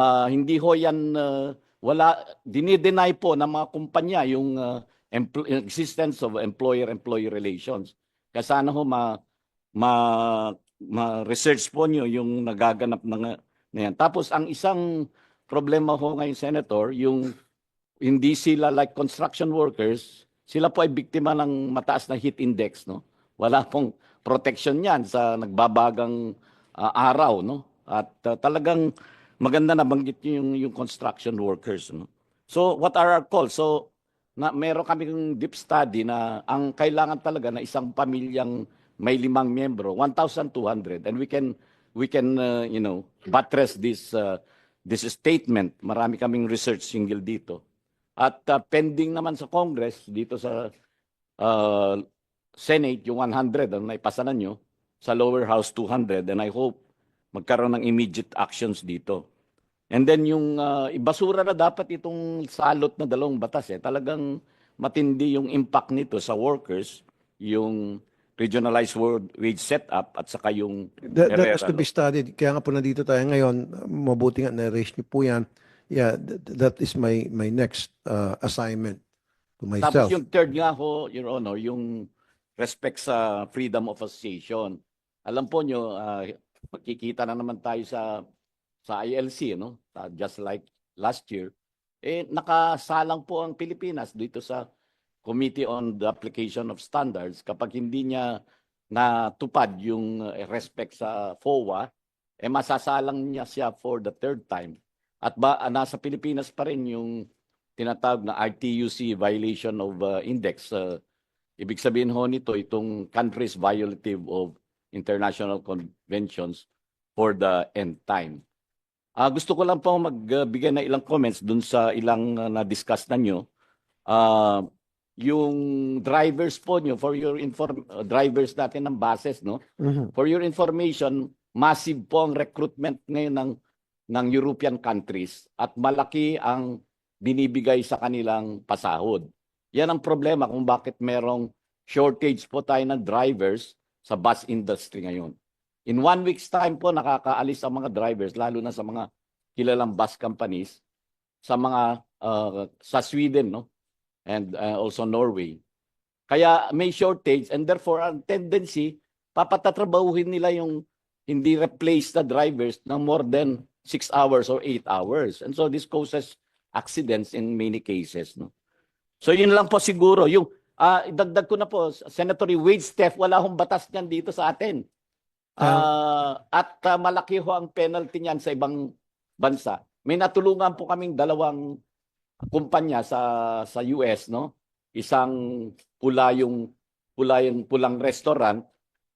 Ah, hindi ho yan ah, wala dinideny po ng mga kumpanya yung empl- existence of employer-employee relations. Kaya sana ho ma ma, ma-research po nyo yung nagaganap na, na yan. Tapos ang isang problema ho ngayon, Senator, yung hindi sila like construction workers, sila po ay biktima ng mataas na heat index, no? Wala pong protection yan sa nagbabagang ah, araw, no? At ah, talagang maganda na banggit niyo yung, yung construction workers, no? So, what are our calls? So, na meron kaming deep study na ang kailangan talaga na isang pamilyang may limang miyembro, 1,200 and we can we can uh, you know buttress this uh, this statement. Marami kaming research single dito. At uh, pending naman sa Congress dito sa uh, Senate yung 100 ang naipasa na nyo, sa lower house 200 and I hope magkaroon ng immediate actions dito. And then yung uh, ibasura na dapat itong salot na dalawang batas eh. Talagang matindi yung impact nito sa workers, yung regionalized world wage setup at saka yung That, that has to be studied. Kaya nga po nandito tayo ngayon. Mabuti nga na-raise niyo po yan. Yeah, th- that is my my next uh, assignment to Tapos myself. yung third nga ho, Your Honor, yung respect sa freedom of association. Alam po nyo, ah, magkikita na naman tayo sa sa ILC, no? Just like last year. Eh, nakasalang po ang Pilipinas dito sa Committee on the Application of Standards kapag hindi niya natupad yung eh, respect sa FOA, eh masasalang niya siya for the third time. At ba ah, nasa Pilipinas pa rin yung tinatawag na RTUC violation of uh, index. Uh, ibig sabihin ho nito itong countries violative of international conventions for the end time. Ah, gusto ko lang po magbigay na ilang comments dun sa ilang uh, na-discuss na nyo. Ah, yung drivers po nyo, for your inform uh, drivers natin ng buses, no? Mhm. For your information, massive po ang recruitment ngayon ng ng European countries at malaki ang binibigay sa kanilang pasahod. Yan ang problema kung bakit merong shortage po tayo ng drivers sa bus industry ngayon. In one week's time po nakakaalis ang mga drivers lalo na sa mga kilalang bus companies sa mga uh, sa Sweden no and uh, also Norway. Kaya may shortage and therefore ang tendency papatatrabahuhin nila yung hindi replace the drivers ng more than 6 hours or 8 hours. And so this causes accidents in many cases. No? So yun lang po siguro. Yung, ah idagdag ko na po, Senator, wage theft, wala hong batas niyan dito sa atin. Ah, at ah, malaki ho ang penalty niyan sa ibang bansa. May natulungan po kaming dalawang kumpanya sa sa US, no? Isang pula yung pula yung pulang restaurant,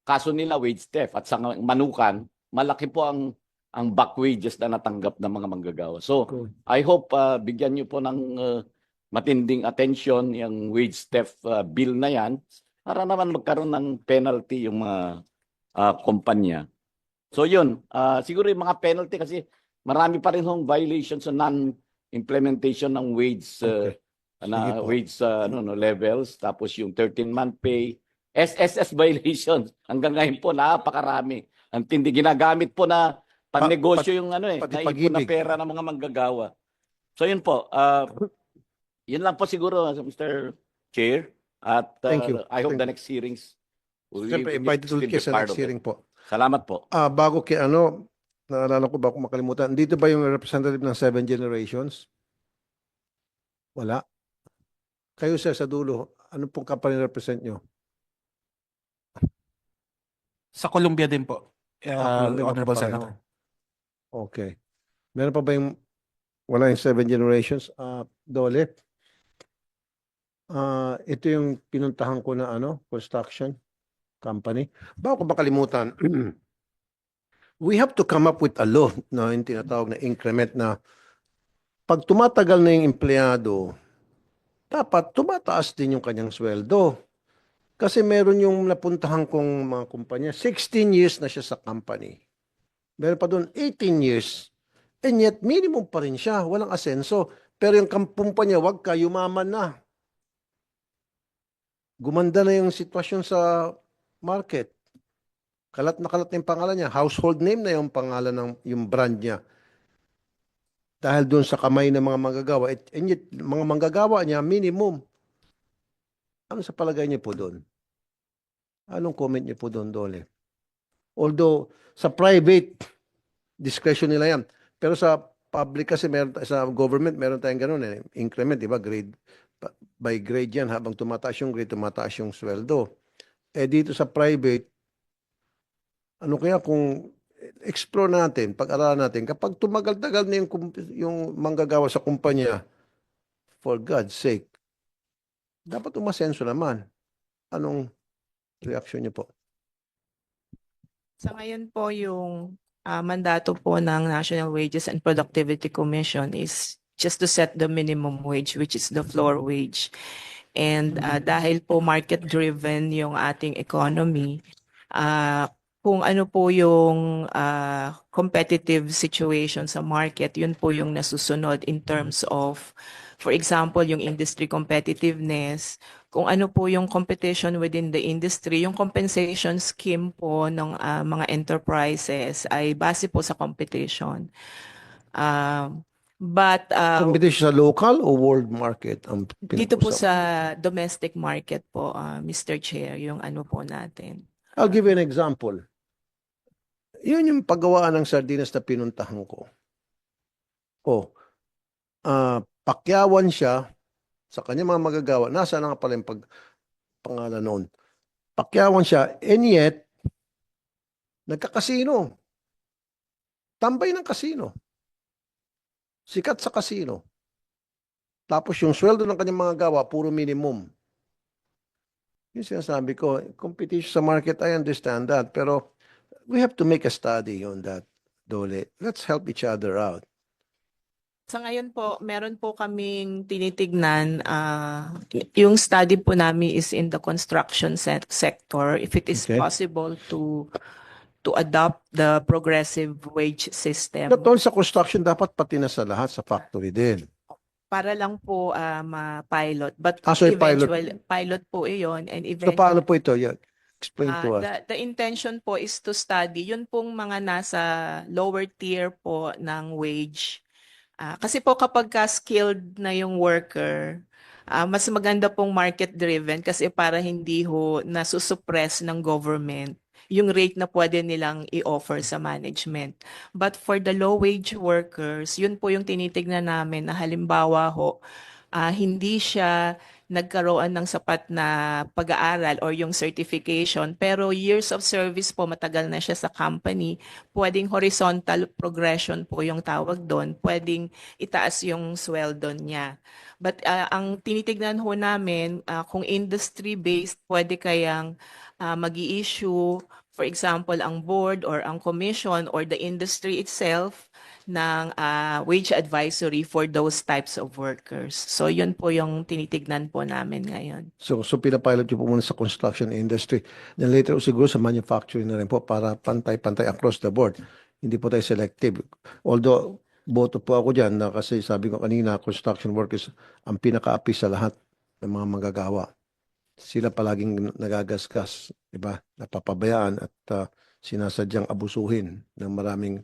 kaso nila wage theft at sa manukan, malaki po ang ang back wages na natanggap ng mga manggagawa. So. I hope uh, bigyan niyo po ng uh, matinding attention yung wage theft uh, bill na yan para naman magkaroon ng penalty yung mga uh, kumpanya. So yun, uh, siguro yung mga penalty kasi marami pa rin hong violations sa non-implementation ng wage uh, Okay. na wage uh, ano, no, levels tapos yung 13-month pay SSS violations hanggang ngayon po napakarami. Ang tindi ginagagamit po na pagnegosyo yung ano eh, naipon na pera ng mga manggagawa. So yun po, uh, yun lang po siguro Mr. Chair at uh, Thank you. I hope Thank the next hearings will Siyempre, invited ulit be kayo sa next hearing po. Salamat po. Ah, bago kay ano, naalala ko ba kung makalimutan, dito ba yung representative ng Seven Generations? Wala. Kayo sir sa dulo, ano pong company represent nyo? Sa Colombia din po. Uh, Ah, Colombia, Honorable. Senator. Okay. Meron pa ba yung, wala yung Seven Generations? Ah, Dole? Ah, ito yung pinuntahan ko na ano, construction company. Bago ko makalimutan, we have to come up with a law na yung tinatawag na increment na pag tumatagal na yung empleyado, dapat tumataas din yung kanyang sweldo. Kasi meron yung napuntahan kong mga kumpanya, 16 years na siya sa company. Meron pa doon 18 years. And yet, minimum pa rin siya. Walang asenso. Pero yung kampumpa niya, wag ka, yumaman na. Gumanda na yung sitwasyon sa market. Kalat na kalat na yung pangalan niya. Household name na yung pangalan ng yung brand niya. dahil doon sa kamay ng mga manggagawa. At and yet, mga manggagawa niya, minimum. Ano sa palagay niyo po doon? Anong comment niyo po doon, Dole? Although, sa private, discretion nila yan. Pero sa public kasi, meron, sa government, meron tayong ganun eh. Increment, di ba? Grade, by grade yan. Habang tumataas yung grade, tumataas yung sweldo. Eh dito sa private, ano kaya kung explore natin, pag-aralan natin, kapag tumagal-tagal na yung, yung manggagawa sa kumpanya, for God's sake, dapat umasenso naman. Anong reaction niyo po? Sa ngayon po yung ah, mandato po ng National Wages and Productivity Commission is just to set the minimum wage which is the floor wage. And ah, dahil po market driven yung ating economy, ah, kung ano po yung ah, competitive situation sa market, yun po yung nasusunod in terms of for example, yung industry competitiveness, kung ano po yung competition within the industry, yung compensation scheme po ng ah, mga enterprises ay base po sa competition. Um, but ah, Competition sa local o world market? Ang dito po sa domestic market po, ah, Mr. Chair, yung ano po natin. I'll give you an example. Yun yung paggawaan ng sardinas na pinuntahan ko. Oh, ah pakyawan siya sa kanya mga magagawa. Nasa na nga pala yung pag, pangalan noon. Pakyawan siya, and yet, nagkakasino. Tambay ng kasino. Sikat sa kasino. Tapos yung sweldo ng kanyang mga gawa, puro minimum. Yung sinasabi ko, competition sa market, I understand that. Pero we have to make a study on that, Dole. Let's help each other out. Sa ngayon po, meron po kaming tinitignan, y- yung study po namin is in the construction se- sector, if it is Okay. possible to to adopt the progressive wage system Not only sa construction, dapat pati na sa lahat, sa factory din. para lang po ah, ma-pilot. But Ah, so pilot- pilot po iyon and So eventually, paano po ito? Yeah. Explain Ah, to us. the, the intention po is to study yun pong mga nasa lower tier po ng wage. Ah, kasi po kapag ka skilled na yung worker, ah, mas maganda pong market driven kasi para hindi ho nasusuppress ng government yung rate na pwede nilang i-offer sa management. But for the low wage workers, yun po yung tinitignan namin na halimbawa ho, ah, hindi siya nagkaroon ng sapat na pag-aaral or yung certification, pero years of service po, matagal na siya sa company, pwedeng horizontal progression po yung tawag doon, pwedeng itaas yung sweldo niya. But ah, ang tinitignan ho namin, ah, kung industry-based, pwede kayang uh, mag issue for example, ang board or ang commission or the industry itself ng ah, wage advisory for those types of workers. So yun po yung tinitignan po namin ngayon. So, so pinapilot nyo po muna sa construction industry. Then later siguro sa manufacturing na rin po para pantay-pantay across the board. Hindi po tayo selective. Although, boto po ako dyan na kasi sabi ko kanina, construction workers ang pinaka-api sa lahat ng mga manggagawa. Sila palaging nagagasgas, di ba? Napapabayaan at ah, sinasadyang abusuhin ng maraming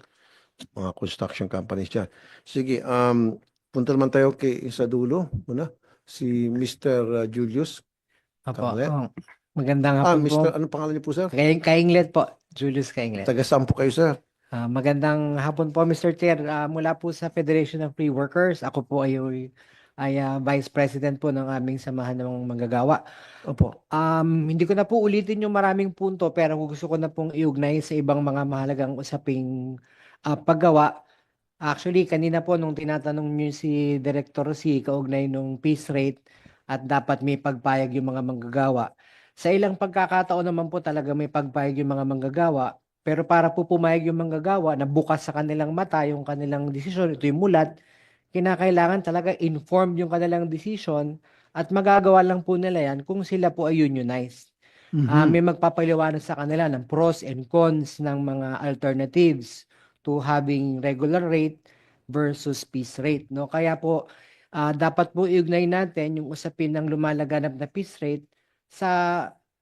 mga construction companies dyan. Sige, um, punta naman tayo kay sa dulo muna. Si Mr. Julius Apo, oh, magandang Ah, hapon po. Mr. Anong pangalan niyo po, sir? Kaing Kainglet po, Julius Kainglet. Taga saan po kayo, sir? Ah, magandang hapon po, Mr. Chair. Ah, mula po sa Federation of Free Workers, ako po ay, ay ah, Vice President po ng aming samahan ng mga manggagawa. Opo. Um, hindi ko na po ulitin yung maraming punto, pero gusto ko na pong iugnay sa ibang mga mahalagang usaping ah, paggawa. Actually, kanina po nung tinatanong niyo si Director si kaugnay nung peace rate at dapat may pagpayag yung mga manggagawa. Sa ilang pagkakataon naman po talaga may pagpayag yung mga manggagawa, pero para po pumayag yung manggagawa na bukas sa kanilang mata yung kanilang desisyon, ito yung mulat, kinakailangan talaga informed yung kanilang decision at magagawa lang po nila yan kung sila po ay unionized. Ah, may magpapaliwanag sa kanila ng pros and cons ng mga alternatives to having regular rate versus piece rate, no? Kaya po ah, dapat po iugnay natin yung usapin ng lumalaganap na piece rate sa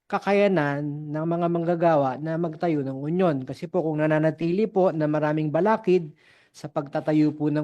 kakayanan ng mga manggagawa na magtayo ng union. Kasi po kung nananatili po na maraming balakid sa pagtatayo po ng